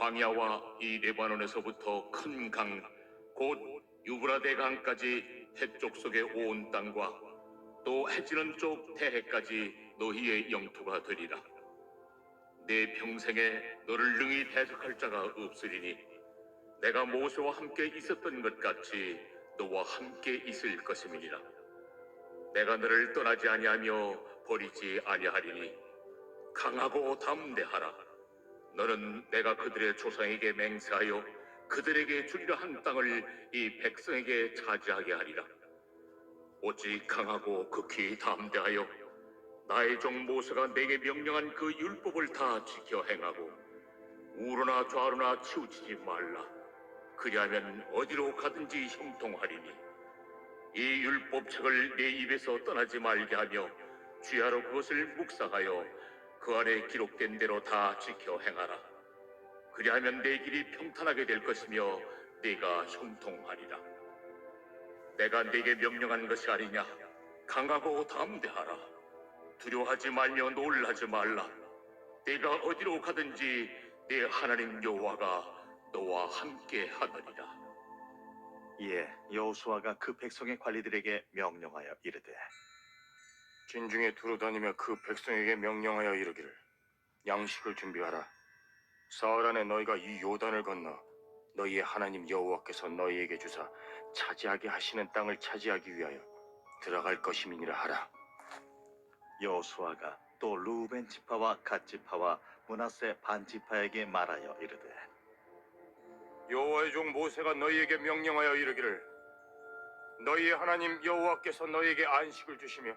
광야와 이 레바논에서부터 큰 강, 곧 유브라데 강까지 해쪽 속의 온 땅과 또 해지는 쪽 태해까지 너희의 영토가 되리라. 내 평생에 너를 능히 대적할 자가 없으리니 내가 모세와 함께 있었던 것 같이 너와 함께 있을 것임이니라. 내가 너를 떠나지 아니하며 버리지 아니하리니 강하고 담대하라. 너는 내가 그들의 조상에게 맹세하여 그들에게 주리라 한 땅을 이 백성에게 차지하게 하리라. 오직 강하고 극히 담대하여 나의 종 모세가 내게 명령한 그 율법을 다 지켜 행하고 우로나 좌로나 치우치지 말라. 그리하면 어디로 가든지 형통하리니 이 율법책을 내 입에서 떠나지 말게 하며 주야로 그것을 묵상하여 그 안에 기록된 대로 다 지켜 행하라. 그리하면 내 길이 평탄하게 될 것이며 네가 형통하리라. 내가 네게 명령한 것이 아니냐? 강하고 담대하라. 두려워하지 말며 놀라지 말라. 네가 어디로 가든지 네 하나님 여호와가 너와 함께 하느니라. 이에 여호수아가 그 백성의 관리들에게 명령하여 이르되 진중에 두루 다니며 그 백성에게 명령하여 이르기를 양식을 준비하라. 사흘 안에 너희가 이 요단을 건너 너희의 하나님 여호와께서 너희에게 주사 차지하게 하시는 땅을 차지하기 위하여 들어갈 것임이니라 하라. 여호수아가 또 루벤 지파와 갓 지파와 문하세 반 지파에게 말하여 이르되 여호와의 종 모세가 너희에게 명령하여 이르기를 너희의 하나님 여호와께서 너희에게 안식을 주시며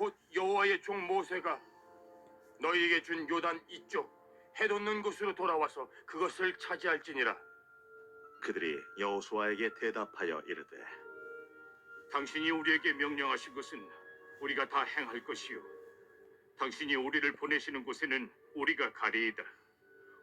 곧 여호와의 종 모세가 너희에게 준 요단 이쪽 해돋는 곳으로 돌아와서 그것을 차지할지니라. 그들이 여호수아에게 대답하여 이르되 당신이 우리에게 명령하신 것은 우리가 다 행할 것이요. 당신이 우리를 보내시는 곳에는 우리가 가리이다.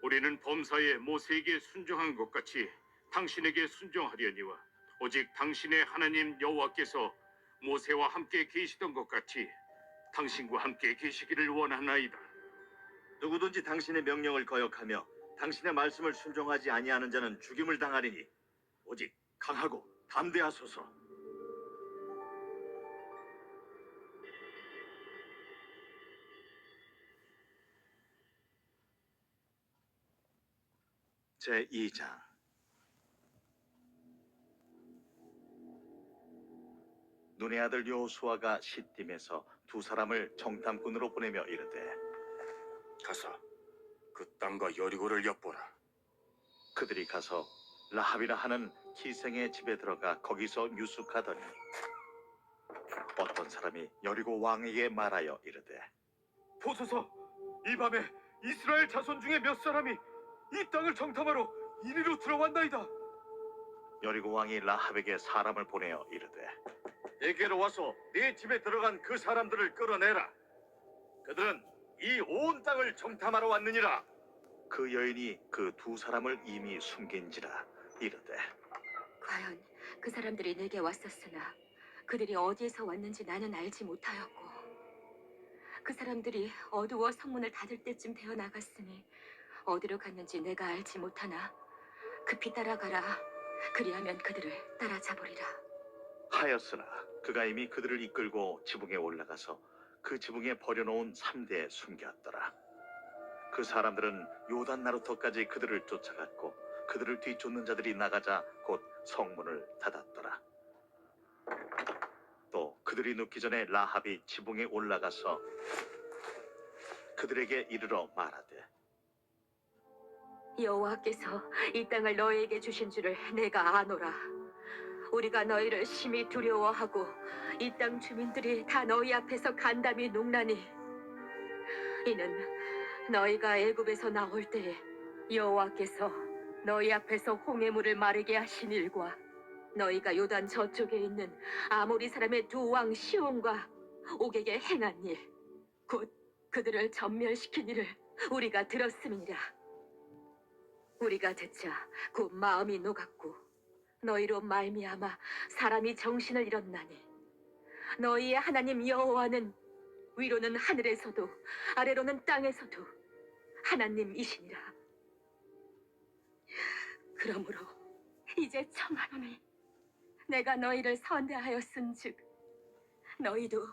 우리는 범사에 모세에게 순종한 것 같이 당신에게 순종하려니와 오직 당신의 하나님 여호와께서 모세와 함께 계시던 것 같이 당신과 함께 계시기를 원하나이다. 누구든지 당신의 명령을 거역하며 당신의 말씀을 순종하지 아니하는 자는 죽임을 당하리니 오직 강하고 담대하소서. 제 2장 눈의 아들 여호수아가 시딤에서 두 사람을 정탐꾼으로 보내며 이르되 가서 그 땅과 여리고를 엿보라. 그들이 가서 라합이라 하는 기생의 집에 들어가 거기서 유숙하더니 어떤 사람이 여리고 왕에게 말하여 이르되 보소서 이 밤에 이스라엘 자손 중에 몇 사람이 이 땅을 정탐하러 이리로 들어왔나이다 여리고 왕이 라합에게 사람을 보내어 이르되 내게로 와서 네 집에 들어간 그 사람들을 끌어내라. 그들은 이 온 땅을 정탐하러 왔느니라. 그 여인이 그 두 사람을 이미 숨긴지라 이르되 과연 그 사람들이 내게 왔었으나 그들이 어디에서 왔는지 나는 알지 못하였고 그 사람들이 어두워 성문을 닫을 때쯤 되어 나갔으니 어디로 갔는지 내가 알지 못하나 급히 따라가라. 그리하면 그들을 따라잡으리라 하였으나 그가 이미 그들을 이끌고 지붕에 올라가서 그 지붕에 버려놓은 삼대에 숨겼더라 그 사람들은 요단 나루터까지 그들을 쫓아갔고 그들을 뒤쫓는 자들이 나가자 곧 성문을 닫았더라. 또 그들이 눕기 전에 라합이 지붕에 올라가서 그들에게 이르러 말하되 여호와께서 이 땅을 너희에게 주신 줄을 내가 아노라. 우리가 너희를 심히 두려워하고 이 땅 주민들이 다 너희 앞에서 간담이 농나니 이는 너희가 애굽에서 나올 때에 여호와께서 너희 앞에서 홍해물을 마르게 하신 일과 너희가 요단 저쪽에 있는 아모리 사람의 두 왕 시온과 옥에게 행한 일, 곧 그들을 전멸시킨 일을 우리가 들었음이니라. 우리가 듣자 곧 마음이 녹았고 너희로 말미암아 사람이 정신을 잃었나니 너희의 하나님 여호와는 위로는 하늘에서도 아래로는 땅에서도 하나님이시니라. 그러므로 이제 청하노니 내가 너희를 선대하였은즉 너희도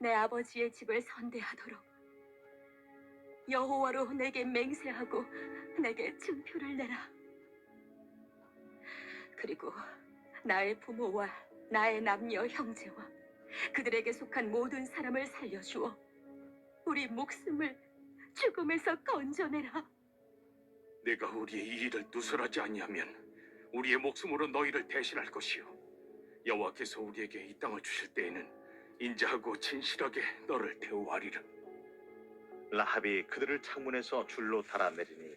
내 아버지의 집을 선대하도록 여호와로 내게 맹세하고 내게 증표를 내라. 그리고 나의 부모와 나의 남녀 형제와 그들에게 속한 모든 사람을 살려주어 우리 목숨을 죽음에서 건져내라. 내가 우리의 이 일을 누설하지 아니하면 우리의 목숨으로 너희를 대신할 것이요 여호와께서 우리에게 이 땅을 주실 때에는 인자하고 진실하게 너를 대우하리라 라합이 그들을 창문에서 줄로 달아내리니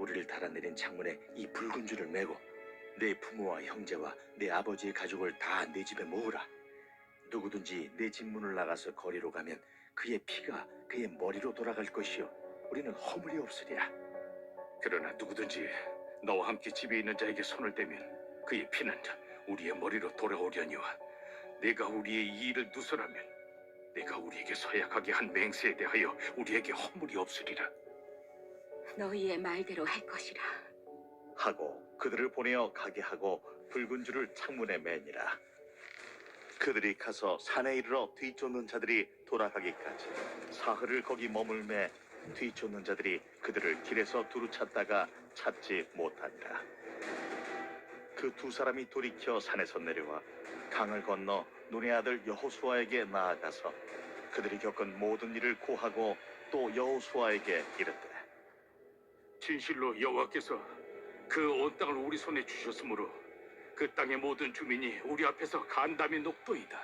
우리를 달아내린 창문에 이 붉은 줄을 메고 내 부모와 형제와 내 아버지의 가족을 다 내 집에 모으라. 누구든지 내 집 문을 나가서 거리로 가면 그의 피가 그의 머리로 돌아갈 것이요. 우리는 허물이 없으리라. 그러나 누구든지 너와 함께 집에 있는 자에게 손을 대면 그의 피는 우리의 머리로 돌아오려니와 내가 우리의 이 일을 누설하면 내가 우리에게 서약하게 한 맹세에 대하여 우리에게 허물이 없으리라 너희의 말대로 할 것이라. 하고 그들을 보내어 가게 하고 붉은 줄을 창문에 매니라. 그들이 가서 산에 이르러 뒤쫓는 자들이 돌아가기까지 사흘을 거기 머물매 뒤쫓는 자들이 그들을 길에서 두루 찾다가 찾지 못하니라. 그 두 사람이 돌이켜 산에서 내려와 강을 건너 눈의 아들 여호수아에게 나아가서 그들이 겪은 모든 일을 고하고 또 여호수아에게 이르되 진실로 여호와께서 그 온 땅을 우리 손에 주셨으므로 그 땅의 모든 주민이 우리 앞에서 간담이 녹도이다.